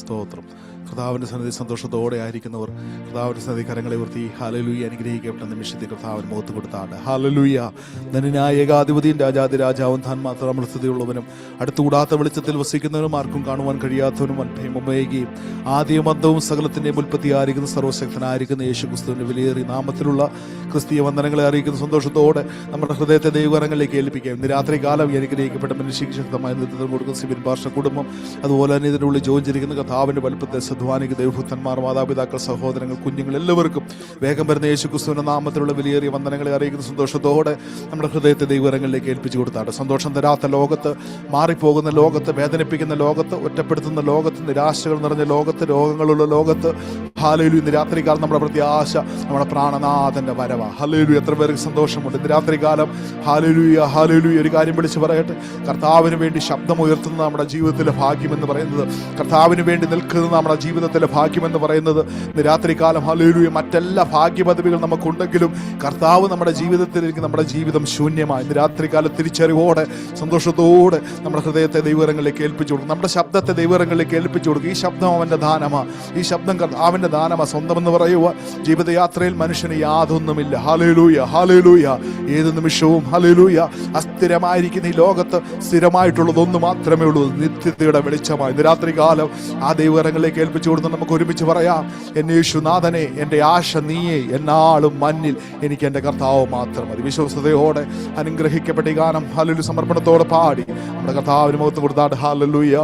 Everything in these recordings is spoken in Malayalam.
സ്തോത്രം കർത്താവിന്റെ സന്നിധി സന്തോഷത്തോടെ ആയിരിക്കുന്നവർ കർത്താവിന്റെ സന്നിധി കരങ്ങളെ ഉയർത്തി ഹാലലൂയ അനുഗ്രഹിക്കപ്പെട്ട നിമിഷത്തിൽ കർത്താവിന് മുഖത്ത് കൊടുത്താണ്. ഹാലലൂയ നനിനായ ഏകാധിപതിയും രാജാതി രാജാവും താൻ മാത്രം അമൃതതയുള്ളവനും അടുത്തുകൂടാത്ത വെളിച്ചത്തിൽ വസിക്കുന്നവനും ആർക്കും കാണുവാൻ കഴിയാത്തവനും അൽഭയമുമയുകയും ആദ്യം അന്തവും സകലത്തിന്റെ മുൽപ്പത്തി ആയിരിക്കുന്ന സർവശക്തനായിരിക്കുന്ന യേശു ക്രിസ്തുവിന്റെ വിലയേറിയ നാമത്തിലുള്ള ക്രിസ്തീയ വന്ദനങ്ങളെ അറിയിക്കുന്ന സന്തോഷത്തോടെ നമ്മുടെ ഹൃദയത്തെ ദൈവകരങ്ങളിലേക്ക് ഏൽപ്പിക്കുകയും രാത്രി കാലം അനുഗ്രഹിക്കപ്പെട്ട മനുഷ്യക്ക് ശക്തമായ നേതൃത്വം കൊടുക്കുന്ന സിബിൻ ഭാഷ കുടുംബം അതുപോലെ തന്നെ ഇതിനുള്ളിൽ ജോലി ചെയ്തിരിക്കുന്ന കഥാവിന്റെ വലുപ്പത്തെ സദ്വാനിക ദൈവഭുത്തന്മാർ മാതാപിതാക്കൾ സഹോദരങ്ങൾ കുഞ്ഞുങ്ങൾ എല്ലാവർക്കും വേഗം വരുന്ന യേശു ക്രിസ്തുവിന്റെ നാമത്തിലുള്ള വിലയേറിയ വന്ദനങ്ങളെ അറിയിക്കുന്ന. സന്തോഷത്തോടെ നമ്മുടെ ഹൃദയത്തെ ദൈവരങ്ങളിലേക്ക് ഏൽപ്പിച്ചു കൊടുത്താണ് സന്തോഷം തരാത്ത ലോകത്ത് മാറിപ്പോകുന്ന ലോകത്ത് വേദനിപ്പിക്കുന്ന ലോകത്ത് ഒറ്റപ്പെടുത്തുന്ന ലോകത്ത് നിരാശകൾ നിറഞ്ഞ ലോകത്ത് രോഗങ്ങളുള്ള ലോകത്ത് ഹാലയിലു ഇന്ന് രാത്രികാലം നമ്മുടെ പ്രത്യാശ നമ്മുടെ പ്രാണനാഥന്റെ വരവ. ഹലേലു എത്ര പേർക്ക് സന്തോഷമുണ്ട്. ഇന്ന് രാത്രികാലം. ഹാലലുയ ഹാലലുയ ഒരു കാര്യം വിളിച്ച് പറയട്ടെ. കർത്താവിന് വേണ്ടി ശബ്ദം ഉയർത്തുന്നത് നമ്മുടെ ജീവിതത്തിലെ ഭാഗ്യമെന്ന് പറയുന്നത് കർത്താവിന് വേണ്ടി നിൽക്കുന്നത് നമ്മുടെ ജീവിതത്തിലെ ഭാഗ്യമെന്ന് പറയുന്നത് ഇന്ന് രാത്രികാലം. ഹലേലുയ മറ്റെല്ലാ ഭാഗ്യപദവികൾ നമുക്കുണ്ടെങ്കിലും കർത്താവ് നമ്മുടെ ജീവിതത്തിലേക്ക് നമ്മുടെ ജീവിതം ശൂന്യമായി ഇന്ന് രാത്രികാലം തിരിച്ചറിവോടെ സന്തോഷത്തോടെ നമ്മുടെ ഹൃദയത്തെ ദൈവരങ്ങളിലേക്ക് ഏൽപ്പിച്ചു കൊടുക്കും. നമ്മുടെ ശബ്ദത്തെ ദൈവരങ്ങളിലേക്ക് ഏൽപ്പിച്ചു കൊടുക്കും. ഈ ശബ്ദം അവന്റെ ദാനമാണ് ഈ ശബ്ദം അവന്റെ ദാനമാ സ്വന്തമെന്ന് പറയുക ജീവിതയാത്രയിൽ മനുഷ്യന് യാതൊന്നുമില്ല. ഹലേലൂയ ഹലേലൂയ ഏത് നിമിഷവും ഹലേലൂയ അസ്ഥിരമായിരിക്കുന്ന ഈ ലോകത്ത് സ്ഥിരമായിട്ടുള്ളതൊന്ന് മാത്രമേ ഉള്ളൂ. നിത്യതയുടെ വെളിച്ചമായി. ഇന്ന് രാത്രി കാലം ആ ദൈവകരങ്ങളിലേക്ക് ഏൽപ്പിച്ചു കൊടുത്ത് നമുക്ക് ഒരുമിച്ച് പറയാം. എന്നെ യേശുനാഥനെ എന്റെ ആശ നീയെ എന്നാളും മഞ്ഞിൽ എനിക്ക് എന്റെ കർത്താവ് മാത്രം മതി. വിശ്വസതയോടെ അനുഗ്രഹിക്കപ്പെട്ട ഈ ഗാനം ഹലലു സമർപ്പണത്തോടെ പാടി. നമ്മുടെ കർത്താവിന് മുഖത്ത് കൊടുത്താട്ട് ഹാലലൂയ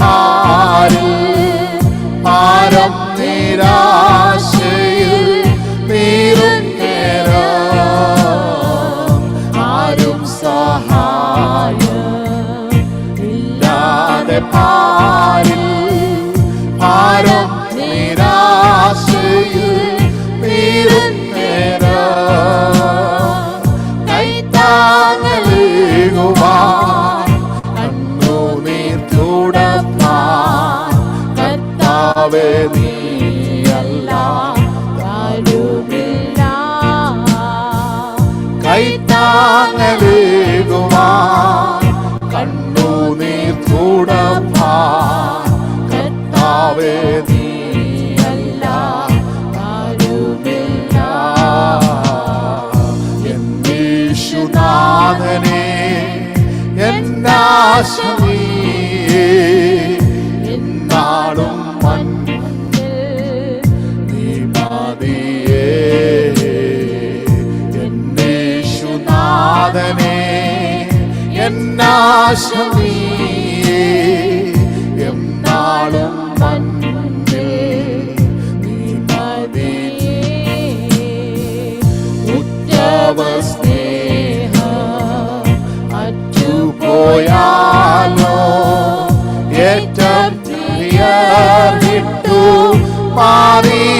amar. ആരുമില്ല കൈത്താങ്ങലേകുവാൻ കണ്ണുനീർ തുടപ്പാൻ കർത്താവേ നീയല്ല ആരുമില്ല എന്നീശുനാഥനെ എന്നാശമീയേ എന്നാശമീയേ എന്നാളും മതിയേ ഉറ്റവ സ്നേഹ അറ്റുപോയാലോ? ഏറ്റം പ്രിയർ വിട്ടു മാറിയാലോ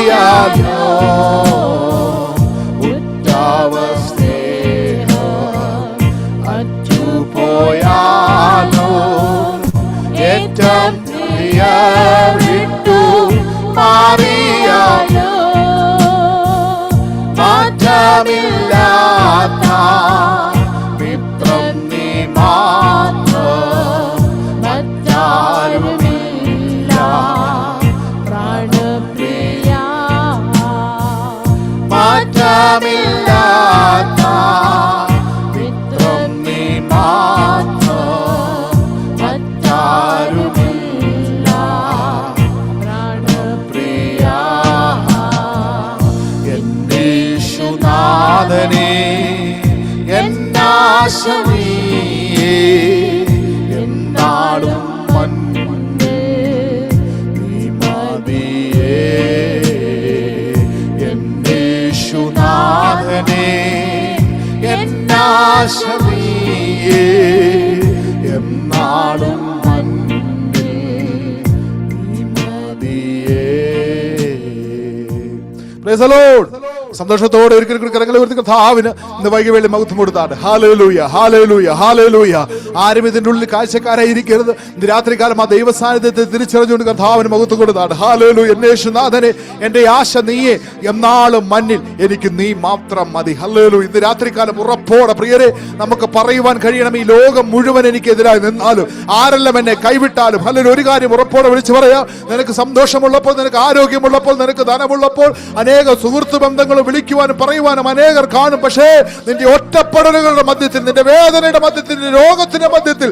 നീയേ എന്നാളും മതിയേ Lord. സന്തോഷത്തോടെ ഒരിക്കൽ കൂടി കരങ്ങളെ ഉയർത്തി കർത്താവിന് ഇന്ന് വൈകിവേളി മഹത്വം കൊടുത്താണ്. ഹാലേലൂയ ഹാലേലൂയ ഹാലേലൂയ ആരും ഇതിന്റെ ഉള്ളിൽ കാഴ്ചക്കാരായി ഇരിക്കരുത് ഇന്ന് രാത്രികാലം ആ ദൈവ സാന്നിധ്യത്തെ തിരിച്ചറിഞ്ഞുകൊണ്ട് കർത്താവിന് മഹത്വം കൊടുത്താണ്. ഹാലേലു എന്നേശുനാഥനെ എന്റെ ആശ നീയെ എന്നാളും മണ്ണിൽ എനിക്ക് നീ മാത്രം മതി. ഹല്ലേലു ഇന്ന് രാത്രികാലം ഉറപ്പോടെ പ്രിയരെ നമുക്ക് പറയുവാൻ കഴിയണം ഈ ലോകം മുഴുവൻ എനിക്കെതിരായി നിന്നാലും ആരെല്ലാം എന്നെ കൈവിട്ടാലും അല്ലെങ്കിൽ ഒരു കാര്യം ഉറപ്പോടെ വിളിച്ചു പറയാം. നിനക്ക് സന്തോഷമുള്ളപ്പോൾ നിനക്ക് ആരോഗ്യമുള്ളപ്പോൾ നിനക്ക് ധനമുള്ളപ്പോൾ അനേക സുഹൃത്തു ബന്ധങ്ങൾ വിളിക്കുവാനും പറയുവാനും അനേകർ കാണും. പക്ഷേ നിന്റെ ഒറ്റപ്പെടലുകളുടെ മധ്യത്തിൽ നിന്റെ വേദനയുടെ മധ്യത്തിൽ രോഗത്തിന്റെ മധ്യത്തിൽ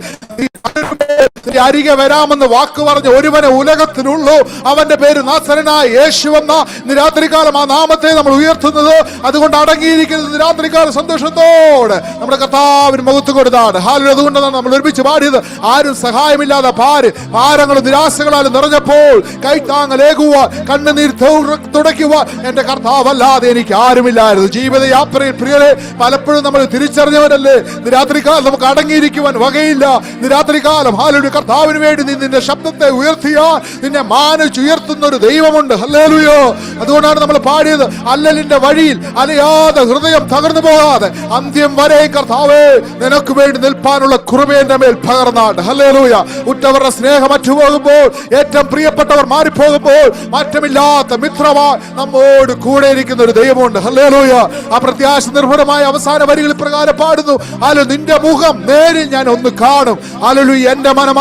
നീ അരികെ വരാമെന്ന് വാക്ക് പറഞ്ഞ ഒരുവനെ ഉലകത്തിലുള്ളൂ അവന്റെ പേര് നാസരനായ യേശു എന്ന. നിരാത്രികാലം രാത്രികാലം ആ നാമത്തെ നമ്മൾ ഉയർത്തുന്നത്. അതുകൊണ്ട് അടങ്ങിയിരിക്കുന്നത് നിരാത്രികാല സന്തോഷത്തോട്. നമ്മുടെ കർത്താവിന് മുഖത്ത് കൊടുത്താണ്. ഹാലിൽ അതുകൊണ്ടാണ് നമ്മൾ ഒരുമിച്ച് പാടിയത്. ആരും സഹായമില്ലാതെ ഭാര് ഭാരങ്ങളും നിരാശകളാലും നിറഞ്ഞപ്പോൾ കൈത്താങ്ങലേകുവാൻ കണ്ണുനീർ തു- തുടയ്ക്കുവാൻ എന്റെ കർത്താവല്ലാതെ എനിക്ക് ആരുമില്ലായിരുന്നു. ജീവിതയാത്രയിൽ പ്രിയരെ പലപ്പോഴും നമ്മൾ തിരിച്ചറിഞ്ഞവരല്ലേ? നിരാത്രികാലം രാത്രികാലം നമുക്ക് അടങ്ങിയിരിക്കുവാൻ വകയില്ല. നിരാത്രികാലം രാത്രികാലം ഹാലൊരു കർത്താവിന് വേണ്ടി നീ നിന്റെ ശബ്ദത്തെ ഉയർത്തിയാൽ നിന്നെ മാനിച്ചുയർത്തുന്ന ഒരു ദൈവമുണ്ട്. ഹല്ലേലുയോ. അതുകൊണ്ടാണ് നമ്മൾ പാടിയത് അല്ലലിന്റെ വഴിയിൽ അലയാതെ ഹൃദയം തകർന്നു പോകാതെ അന്ത്യം വരെ കർത്താവേ നിനക്ക് വേണ്ടി നിൽപ്പാനുള്ള കൃപേന്റെ മേൽ പകർന്നാണ്ട് ഹല്ലേലൂയ. ഉറ്റവരുടെ സ്നേഹം അറ്റുപോകുമ്പോൾ ഏറ്റവും പ്രിയപ്പെട്ടവർ മാറിപ്പോകുമ്പോൾ മാറ്റമില്ലാത്ത മിത്രമായി നമ്മോട് കൂടെ ഇരിക്കുന്ന ഒരു ദൈവമുണ്ട്. ഹല്ലേലൂയ. ആ പ്രത്യാശ നിർഭരമായ അവസാന വരികൾ പ്രകാരം പാടുന്നു. അല്ല നിന്റെ മുഖം നേരിൽ ഞാൻ ഒന്ന് കാണും. ആലോ എന്റെ മനമാശയാൽ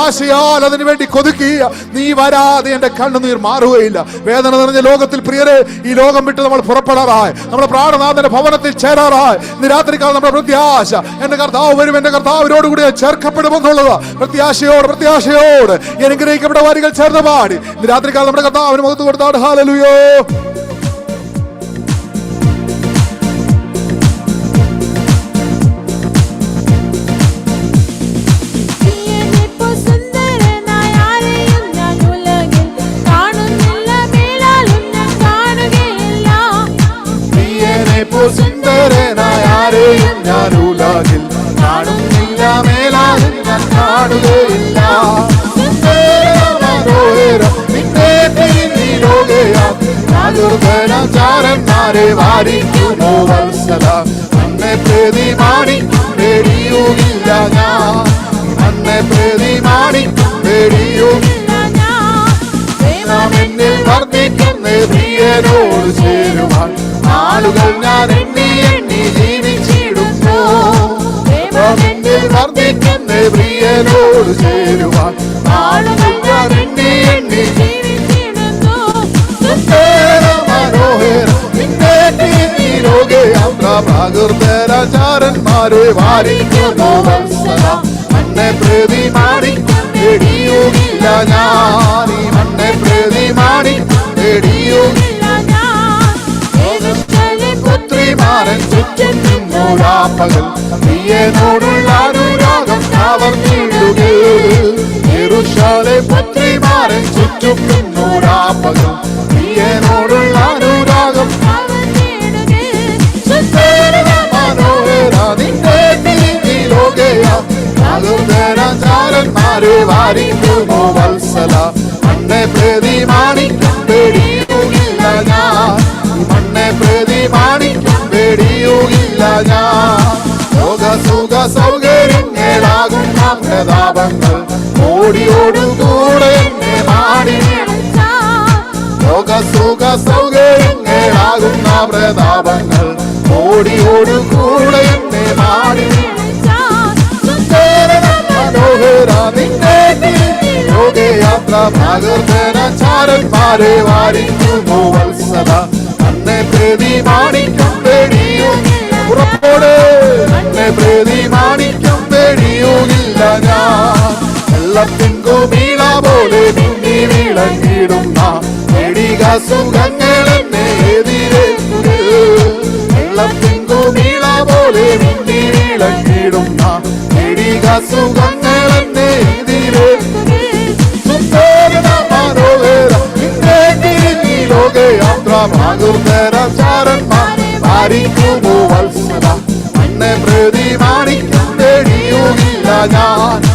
അതിനു വേണ്ടി കൊതുക്കുക നീ വരാതെ എന്റെ കണ്ണുനീർ മാറുകയില്ല. വേദന നിറഞ്ഞ ലോകത്തിൽ പ്രിയരെ ഈ ലോകം വിട്ട് നമ്മൾ പുറപ്പെടാറായി. നമ്മുടെ പ്രാണനാഥന്റെ ഭവനത്തിൽ ചേരാറായി. ഇന്ന് രാത്രിക്കാലം നമ്മുടെ പ്രത്യാശ. എന്റെ കർത്താവ് വരും എന്റെ കർത്താവിനോട് കൂടി ഞാൻ ചേർക്കപ്പെടുമെന്നുള്ളത് പ്രത്യാശയോട് പ്രത്യാശയോട്. എനിക്ക് ഇവിടെ വരികൾ ചേർന്ന് പാടി. ഇന്ന് രാത്രിക്കാലം നമ്മുടെ കർത്താവിന് മുഖത്ത് കൊടുത്താണ് ഹാലലുയോ ഞാൻ ഉലകിൽ കാണുന്നില്ല മേലാലും ഞാൻ കാണുകയില്ല ചാരന്മാരെ വാരിക്കുമോ വത്സല. അന്നെ പ്രതി മാടി പേടിയുമില്ല ഞാൻ. അന്നെ പ്രതി മാടി പേടിയുമില്ല എന്നിൽ വർദ്ധിക്കുന്ന പ്രിയനോട് ചേരുവാൻ ആളുകൾ ഞാൻ എണ്ണി എണ്ണി പ്രിയനോട് ചേരുവാൻ ആളുകൾ ഞാൻ എണ്ണി എണ്ണി പ്രകൃതരാചാരന്മാരെ വാരിക്കുന്നു അന്നെ പ്രതി മാറി പേടിയുമില്ല ഞാൻ. മണ്ണെ പ്രതി മാണിക്കും പേടിയുമില്ല പുത്രിമാരൻ ചുറ്റും പകൽ നീയനോടുള്ള പുത്രിമാരൻ ചുറ്റും നിന്നോരാപ്പകൽ നീയനോടുള്ള അനുരാഗം. ചാരന്മാരെ വാരിക്കുന്നു വത്സല. മണ്ണെ പ്രതി മാണിക്കും പേടിയുമില്ല ഞാൻ. മണ്ണെ പ്രതി മാണിക്കും പേടിയുമില്ല ഞാൻ. ലോക സുഖ സൗകര്യങ്ങളാകുന്ന പ്രതാപങ്ങൾ. ഓടിയോടും കൂടെ എന്നെ മാടി ലോക സുഖ സൗകര്യങ്ങളാകുന്ന പ്രതാപങ്ങൾ കോടിയോടും കൂടെ എന്നെ മാടി മനോഹര നിന്റെ ലോകയാത്ര ഭാഗർത്തനാചാരന്മാരെ വാരിക്കുന്നു വത്സല അന്നെ പ്രതി മാണിക്കും പേടിയും ഉറപ്പോടെ അന്നെ പ്രതി മാണിക്കും പേടിയുമില്ല. ഞാൻ വെള്ളത്തിങ്കു വീണ പോലെ ഭൂമി വിളങ്ങിടുന്ന നേടിക സുഖങ്ങളെന്നെ എതിരേക്കുന്നത് വെള്ളത്തിങ്കു വീണ പോലെ ഭൂമി വിളങ്ങിടുന്ന നേടിക സുഖങ്ങളെന്നെ എതിരേ ാകുമോ വത്സര എന്നെ പ്രതിമാണിക്കും തേടിയുമില്ല ഞാൻ.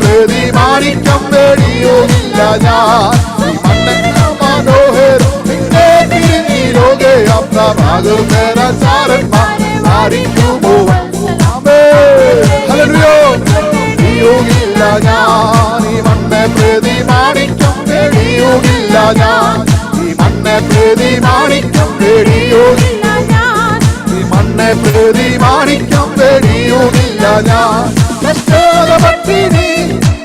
പ്രതിമാനിക്കം പേടിയോന്നില്ല ഞാൻ മനോഹരം നിന്നെ തിരിഞ്ഞി ലോകെ അപ്തമാകുമാരിക്കുമോ ില്ല ഞാൻ. ഈ മണ്ണെ പ്രതിമാണിക്കം പേടിയോഗില്ല ഞാൻ. ഈ മണ്ണെ പ്രതിമാണിക്കം പേടിയോഗില്ല മണ്ണെ പ്രതി മാണിക്കം പേടിയുമില്ല ഞാൻ. കഷ്ടപട്ടിനി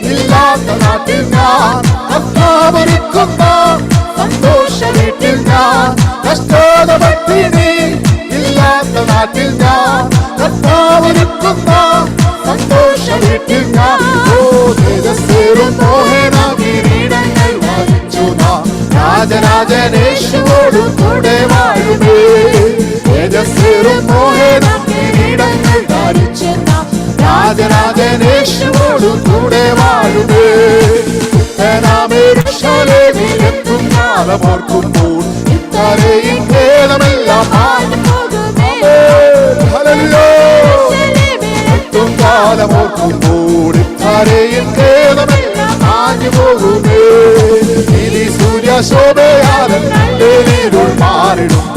ഇല്ലാത്ത നാട്ടിൽ ഞാൻ. അത്താമരിക്കുന്ന സന്തോഷ വീട്ടിൽ ഞാൻ. കഷ്ടപട്ടിനി ഇല്ലാത്ത നാട്ടിൽ ഞാൻ. അത്താമരിക്കുന്ന സന്തോഷ വീട്ടിൽ ഞാൻ. ഓ തേജസ്സേറും മോഹന കിരീടങ്ങൾ വഹിച്ചു നാം രാജരാജനേശുവോടു കൂടെ വാഴുമേ. തേജസ്സിലും മോഹനം കിരീടങ്ങൾ ധരിച്ച് നാം രാജരാജനേശുവോടു കൂടെ വാഴുമേ. നാമേശ്വരേക്കും കാലം ഓർക്കുമ്പോൾ ഇത്തരയും ഭേദമെല്ലാം എത്തും കാലം ഓർക്കുമ്പോൾ ഇത്തരയും ഭേദമെല്ലാം ആഞ്ഞു പോകുമേ. ഇനി സൂര്യശോഭയാലും മാറിടും.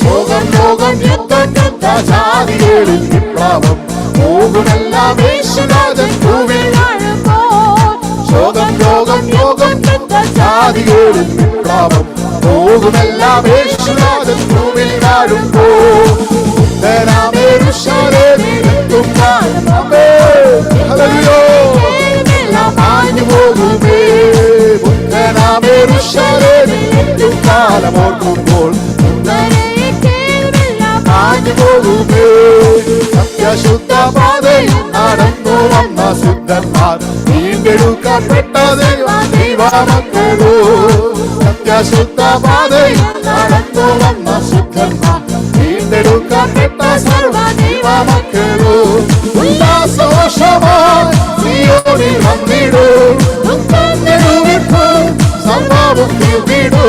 ശോകം ലോകം യുദ്ധം യുദ്ധ ജാതികളിൽ വിപ്ലവം. പോകുമല്ല ഭൂമി ശോകം യോഗം യോഗം ജാതികളിൽ വിപ്ലവം. പോകുമല്ല യേശുരാജൻ ഭൂമി ബുദ്ധനാമേരുഷാലേക്കും കാലമോർക്കുമ്പോൾ മാഞ്ഞു പോകുമേ സത്യശുദ്ധ പാതയിൽ നടന്നു വന്ന ശുദ്ധന്മാർ വീണ്ടെടുക്കപ്പെട്ട ദൈവ ദൈവമക്കളോ. സത്യശുദ്ധ പാതയിൽ നടന്നു വന്ന ശുദ്ധന്മാർ വീണ്ടെടുക്കപ്പെട്ട സർവ ദൈവമക്കളോ ഉല്ലാസോഷമായി സിയോനിൽ വന്നിടൂ സംഭവം തീർന്നിടൂ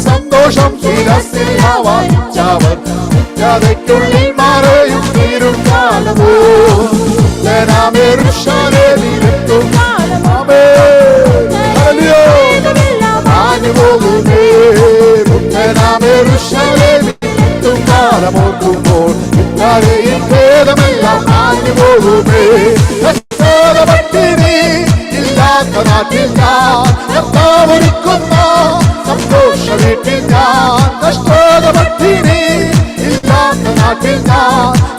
സന്തോഷം ശിരസിൽ വായിച്ചവർ കഥയ്ക്കുള്ളിൽ മറയും തീരും കാലമോ. ജനാമേ ഋഷാലേ നിരത്തും കാലമോർക്കുമ്പോൾ ഇക്കാരെയും ഭേദമെല്ലാം ആഞ്ഞു പോകുമേ ഇല്ലാത്ത നാട്ടില്ല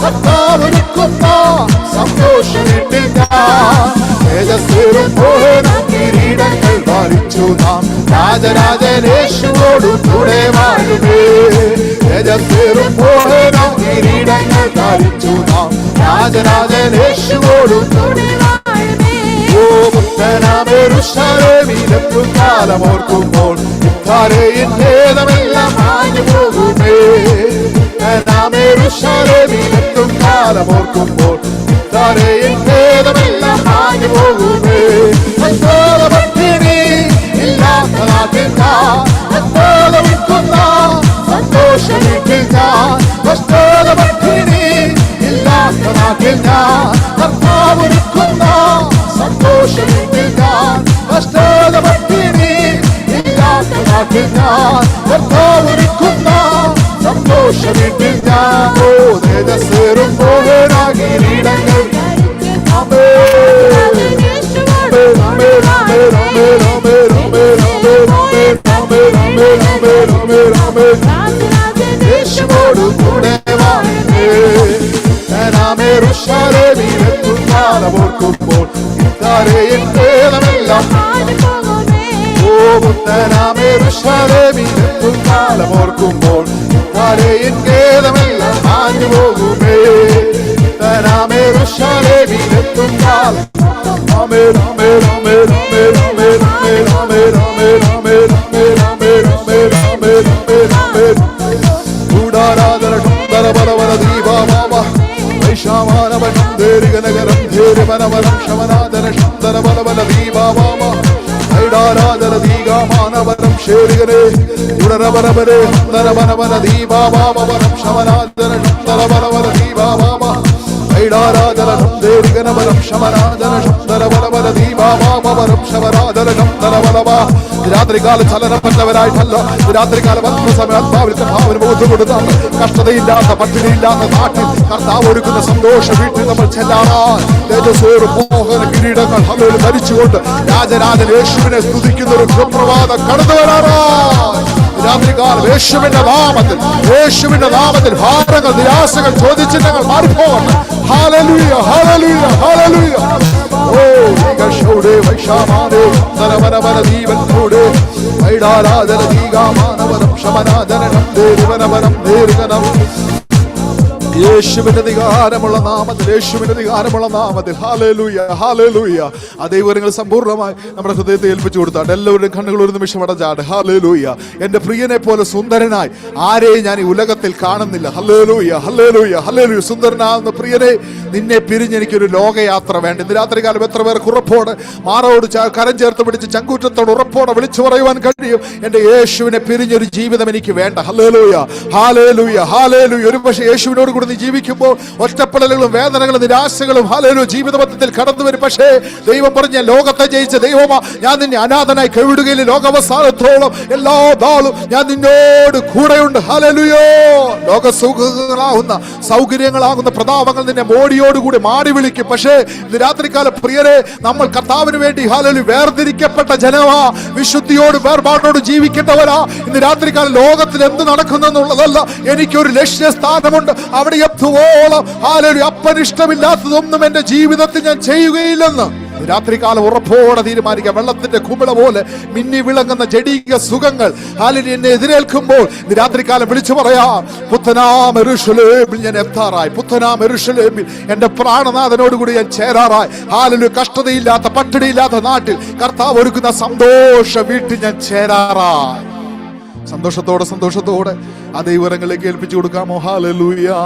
കർത്താവെടുക്കുന്ന സന്തോഷമിട്ടില്ല. തേജസ്സുരം പോകണം കിരീടങ്ങൾ വരിച്ചു നാം. രാജരാജനേശുവോടു കൂടെ വാഴുമേ. തേജസ്സുരം പോകണം കിരീടങ്ങൾ ധരിച്ചു നാം. രാജരാജനേശുവോടു കൂടെ ഓ മുത്തനാമേരുഷാരമിലത്തും കാലമോർക്കുമ്പോൾ ഇക്കാരയിൽ ഭേദമെല്ലാം മാഞ്ഞു പോകുമേ. നാമേരുഷാരമില കാലം ഓർക്കുമ്പോൾ താരയിൽ ഭേദമെല്ലാം മാഞ്ഞു പോകുമേ അത്തോല പട്ടിണി ഇല്ലാത്ത നാട്ടിൽ അത്തോല വിൽക്കുന്ന സന്തോഷ വീട്ടിൽ അത്തോല പട്ടിണി ഇല്ലാത്ത നാട്ടിൽ കർത്താവ് നിൽക്കുന്ന സന്തോഷ ഘോഷമിട്ടിൽ ഞാൻ പോതേജസ്സേറും പോകരാകിരീടങ്ങൾ യേശുവോടു കൂടെ വാഴേ രാമേ ഋഷാരേ നീ എത്തും കാലമോർക്കുമ്പോൾ ഇക്കാരേ എൻ കേളമെല്ലാം വേദമെല്ലാം മാഞ്ഞുപോകുമേ. ഓമുത്തനാമേറുഷലേമിലെത്തും കാലമോർക്കുമ്പോൾ ഇത്താരെ എൻ ഖേദമെല്ലാം മാഞ്ഞു പോകുമേ ഇത്തനാമേറുഷലേമിലെത്തും കാലം ആമേൻ ആമേൻ ആമേൻ ആമേൻ ആമേൻ ആമേൻ ആമേൻ ആമേൻ ആമേൻ ആമേൻ ആമേൻ ആമേൻ ആമേൻ ആമേൻ ആമേൻ കൂടാരാധന സുന്ദര ബലവന ദീപാമാവ വൈശാമാനവനം ധേരികനഗരം ധേരിമനവനം ശമനാദന ದಾರಾದರ ದೀಗ ಮಾನವನಂ ಶೇರಿಗರೆ ಉಡರವರವರೆ ಹಂದರವರವರ ದೀಬಾ ಬಾಬವರಂ ಶವನಾದರ ನಂದರವರವರ ದೀಬಾ ಬಾಬ ಐಡಾರಾದರ ಹಂದ ദേവികനവനം ശമരാജന ശബ്ദര ബലവന ദീപാമാവനം ശമരാജന ശബ്ദര ബലവ രാത്രികാല ചലനപ്പെട്ടവരായിട്ടല്ല. രാത്രികാല സമയം ആത്മാവിന്റെ ഭാവന ബോധം കൊടുത്താണ് കഷ്ടതയില്ലാത്ത പട്ടിണിയില്ലാത്ത നാട്ടിൽ കർത്താവ് ഒരുക്കുന്ന സന്തോഷ വീട്ടിൽ നമ്മൾ ചെല്ലാറാ തേജസ്സോട് മോഹന കിരീടങ്ങൾ അവയിൽ ധരിച്ചുകൊണ്ട് രാജരാജൻ യേശുവിനെ സ്തുതിക്കുന്ന ഒരു സുപ്രഭാതം കടന്നു വരാറാ രാത്രികാലം യേശുവിന്റെ നാമത്തിൽ യേശുവിന്റെ നാമത്തിൽ ഭാരങ്ങൾ നിരാശകൾ ചോദിച്ചിട്ടങ്ങൾ മാറിപ്പോകണം ഹാലലൂയ ഹാലലൂയ ഹാലലൂയ ഓ വികഷോടെ വൈഷാമാനേ നരവനവന ദീപനോടെ വൈഡാരാധന ദീകാമാനവനം ശമനാദനം ദേവനവനം ദേർഗനം യേശുവിന്റെ അധികാരമുള്ള നാമത്തിൽ യേശുവിന്റെ അധികാരമുള്ള നാമത്തിൽ. ഹാലലൂയ ഹാലലൂയ ആ ദൈവങ്ങൾ സമ്പൂർണമായി നമ്മുടെ ഹൃദയത്തെ ഏൽപ്പിച്ചു കൊടുത്താണ് എല്ലാവരുടെയും കണ്ണുകൾ ഒരു നിമിഷം അടച്ചാട് ഹാലലൂയ എന്റെ പ്രിയനെ പോലെ സുന്ദരനായി ആരെയും ഞാൻ ഈ ഉലകത്തിൽ കാണുന്നില്ല. ഹല്ലേലൂയ ഹല്ലേലൂയ ഹല്ലേലൂയ സുന്ദരനാകുന്ന പ്രിയനെ നിന്നെ പിരിഞ്ഞ് എനിക്കൊരു ലോകയാത്ര വേണ്ട. ഇന്ന് രാത്രി കാലം എത്ര പേർ കുറപ്പോടെ മാറോട് കരം ചേർത്ത് പിടിച്ച് ചങ്കൂറ്റത്തോട് ഉറപ്പോടെ വിളിച്ചു പറയുവാൻ കഴിയും. എന്റെ യേശുവിനെ പിരിഞ്ഞൊരു ജീവിതം എനിക്ക് വേണ്ട. ഹല്ലേലൂയ ഹാലേലൂയ ഹാലേലൂയ ഒരു പക്ഷേ യേശുവിനോട് കൂടി നീ ജീവിക്കുമ്പോൾ ഒറ്റപ്പെടലുകളും വേദനകളും നിരാശകളും ഹാലേലു ജീവിതപഥത്തിൽ കടന്നു വരും. പക്ഷേ ദൈവം പറഞ്ഞ ലോകത്തെ ജയിച്ച ദൈവമാ ഞാൻ നിന്നെ അനാഥനായി കഴിവിടുകയില്ല ലോകാവസാനത്തോളം എല്ലാ നാളും ഞാൻ നിന്നോട് കൂടെയുണ്ട്. ഹലലുയോ ലോക സുഖങ്ങളാകുന്ന സൗകര്യങ്ങളാകുന്ന പ്രതാപങ്ങൾ നിന്നെ മോടിയോടുകൂടി മാടി വിളിക്കും. പക്ഷേ ഇന്ന് രാത്രികാല പ്രിയരെ നമ്മൾ കർത്താവിന് വേണ്ടി ഹാലലു വേർതിരിക്കപ്പെട്ട ജനമാ വിശുദ്ധിയോട് വേർപാടോട് ജീവിക്കേണ്ടവരാ. ഇന്ന് രാത്രികാല ലോകത്തിൽ എന്ത് നടക്കുന്നെന്നുള്ളതല്ല എനിക്കൊരു ലക്ഷ്യസ്ഥാനമുണ്ട്. അവിടെ എത്തുവോളം ഹാലലു അപ്പനിഷ്ടമില്ലാത്തതൊന്നും എന്റെ ജീവിതത്തിൽ ഞാൻ ചെയ്യുകയില്ലെന്ന്. രാത്രി രാത്രികാലം ഉറപ്പോടെ തീരുമാനിക്കുക. വെള്ളത്തിന്റെ കുമിള പോലെ മിന്നി വിളങ്ങുന്ന ജടീക സുഖങ്ങൾ. ഹാലിനി എന്നെ എതിരേൽക്കുമ്പോൾ രാത്രി രാത്രികാലം വിളിച്ചു പറയാം പുത്തനാം എറുഷലേമിൽ ഞാൻ എത്താറായി. പുത്തനാം എന്റെ പ്രാണനാഥനോടുകൂടി ഞാൻ ചേരാറായി. ഹാലിലു കഷ്ടതയില്ലാത്ത പട്ടിണിയില്ലാത്ത നാട്ടിൽ കർത്താവ് ഒരുക്കുന്ന സന്തോഷ വീട്ടിൽ ഞാൻ ചേരാറായി. സന്തോഷത്തോടെ സന്തോഷത്തോടെ ആ ദൈവരങ്ങളിലേക്ക് ഏൽപ്പിച്ചു കൊടുക്കാമോ? Hallelujah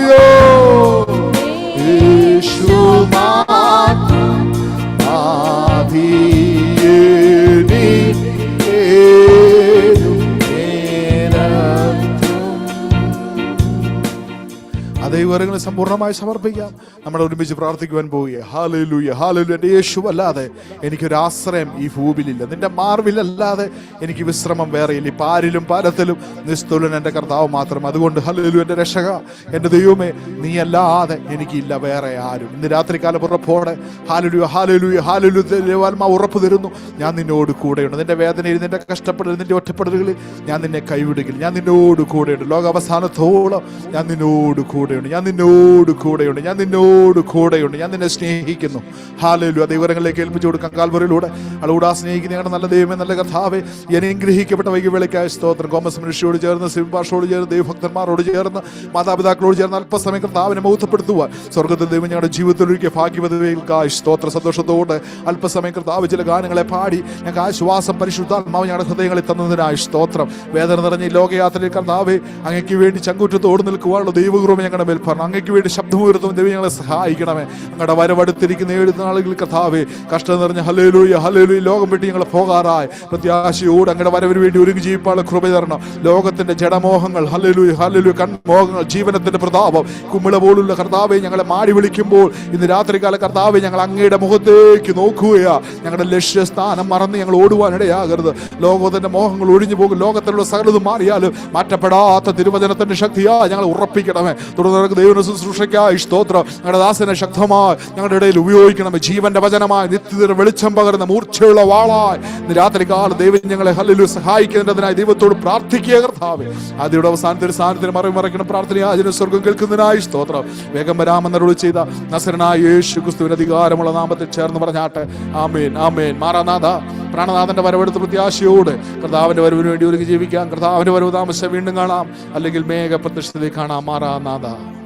Hallelujah. ദൈവങ്ങളെ സമ്പൂർണമായി സമർപ്പിക്കാം. നമ്മൾ ഒരുമിച്ച് പ്രാർത്ഥിക്കുവാൻ പോവുക ഹാലലൂയ ഹാലലു എന്റെ യേശു അല്ലാതെ എനിക്കൊരാശ്രയം ഈ ഭൂമിയിലില്ല. നിന്റെ മാർവിലല്ലാതെ എനിക്ക് വിശ്രമം വേറെയില്ല ഈ പാരിലും പാലത്തിലും നിസ്തുലൻ എന്റെ കർത്താവ് മാത്രം. അതുകൊണ്ട് ഹലലു എന്റെ രക്ഷക എന്റെ ദൈവമേ നീ അല്ലാതെ എനിക്കില്ല വേറെ ആരും. ഇന്ന് രാത്രികാലം ഉറപ്പോടെ ഹാലലു ഹാലലു ഹാലലു ദൈവാത്മാ ഉറപ്പ് തരുന്നു. ഞാൻ നിന്നോട് കൂടെയുണ്ട്. നിന്റെ വേദനയിൽ നിന്റെ കഷ്ടപ്പെടൽ നിന്റെ ഒറ്റപ്പെടലുകളിൽ ഞാൻ നിന്നെ കൈവിടുകില്ല ഞാൻ നിന്നോട് കൂടെയുണ്ട്. ലോകാവസാനത്തോളം ഞാൻ നിന്നോട് കൂടെയുണ്ട്. ഞാൻ നിന്നോട് കൂടെയുണ്ട്. ഞാൻ നിന്നോട് കൂടെയുണ്ട്. ഞാൻ നിന്നെ സ്നേഹിക്കുന്നു. ഹാലലു അത് വിവരങ്ങളിലേക്ക് ഏൽപ്പിച്ചു കൊടുക്കാം കാൽവറിലൂടെ. അളൂടാ സ്നേഹിക്കുന്ന ഞങ്ങളുടെ നല്ല ദൈവമേ നല്ല കഥാവെ എന്നെ അനുഗ്രഹിക്കപ്പെട്ട വൈകിവേളയ്ക്കായ സ്തോത്രം. കോമസ് മനുഷ്യയോട് ചേർന്ന് സിംഭാഷോട് ചേർന്ന് ദൈവഭക്തന്മാരോട് ചേർന്ന് മാതാപിതാക്കളോട് ചേർന്ന് അല്പസമയം കർത്താവിനെ ബോധപ്പെടുത്തുവാൻ സ്വർഗത്തിൽ ദൈവം ഞങ്ങളുടെ ജീവിതത്തിൽ ഒരിക്കൽ ഭാഗ്യവതകൾക്കായി സ്തോത്ര. സന്തോഷത്തോടെ അല്പസമയം കർത്താവ് ചില ഗാനങ്ങളെ പാടി ഞങ്ങൾക്ക് ആശ്വാസം പരിശുദ്ധാത്മാവ് ഞങ്ങളുടെ ഹൃദയങ്ങളിൽ തന്നതിനായി സ്തോത്രം. വേദന നിറഞ്ഞ ലോകയാത്രയിൽ കർത്താവെ അങ്ങയ്ക്ക് വേണ്ടി ചങ്കൂറ്റത്തോട് നിൽക്കുവാനുള്ള ദൈവകൃപ ഞങ്ങളുടെ മേൽ പറഞ്ഞു അങ്ങയ്ക്ക് വേണ്ടി ശബ്ദമുയർത്തും ദൈവം ഞങ്ങളെ സഹായിക്കണമേ. ഞങ്ങളുടെ വരവടുത്തിരിക്കുന്ന ഏഴ് നാളുകളിൽ കഥാവേ കഷ്ടം നിറഞ്ഞ ഹലേലൂയ ഹലേലൂയ ലോകം വിട്ട് ഞങ്ങൾ പോകാറായി. പ്രത്യാശയോട് അങ്ങയുടെ വരവിന് വേണ്ടി ഒരുങ്ങി ജീവിപ്പാളെ കൃപ തരണം. ലോകത്തിന്റെ ജഡമോഹങ്ങൾ ഹലേലൂയ ഹലേലൂയ കൺമോഹങ്ങൾ ജീവനത്തിന്റെ പ്രതാപം കുമ്മിള പോലുള്ള കർത്താവെ ഞങ്ങളെ മാടി വിളിക്കുമ്പോൾ ഇന്ന് രാത്രികാല കർത്താവെ ഞങ്ങൾ അങ്ങയുടെ മുഖത്തേക്ക് നോക്കുകയാ. ഞങ്ങളുടെ ലക്ഷ്യസ്ഥാനം മറന്ന് ഞങ്ങൾ ഓടുവാനിടയാകരുത് ലോകത്തിന്റെ മോഹങ്ങൾ ഒഴിഞ്ഞു പോകും. ലോകത്തിലുള്ള സകലതും മാറിയാലും മാറ്റപ്പെടാത്ത തിരുവചനത്തിന്റെ ശക്തിയാ ഞങ്ങൾ ഉറപ്പിക്കണമേ. തുടർന്ന് ദൈവ ശുശ്രൂഷയ്ക്കായി സ്തോത്രം. ഞങ്ങളുടെ ദാസനെ ശക്തമായി ഞങ്ങളുടെ ഇടയിൽ ഉപയോഗിക്കണം. ജീവന്റെ വചനമായി നിത്യതര വെളിച്ചം പകർന്ന മൂർച്ചയുള്ള വാളായി ഇന്ന് രാത്രികാലം ദൈവം ഞങ്ങളെ ഹല്ലിലു സഹായിക്കുന്നതിനായി ദൈവത്തോട് പ്രാർത്ഥിക്കുക കർത്താവ്. ആദ്യയുടെ അവസാനത്തിൽ സ്ഥാനത്തിന് മറവി മറയ്ക്കണം പ്രാർത്ഥന ആചരണ സ്വർഗം കേൾക്കുന്നതിനായി സ്തോത്രം. വേഗം വരാമെന്നരോട് ചെയ്ത നസരനായ യേശു ക്രിസ്തുവിന് അധികാരമുള്ള നാമത്തിൽ ചേർന്ന് പറഞ്ഞാട്ടെ. ആമേൻ ആമേൻ. മാറാനാഥ പ്രാണനാഥന്റെ വരവെടുത്ത് പ്രത്യാശയോട് കർത്താവിന്റെ വരവിന് വേണ്ടി ഒരുങ്ങി ജീവിക്കാം. കർത്താവിന്റെ വരവ് താമസിച്ച വീണ്ടും കാണാം. അല്ലെങ്കിൽ മേഘ പ്രത്യക്ഷതയിൽ കാണാം. മാറാനാഥ.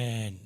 Amen.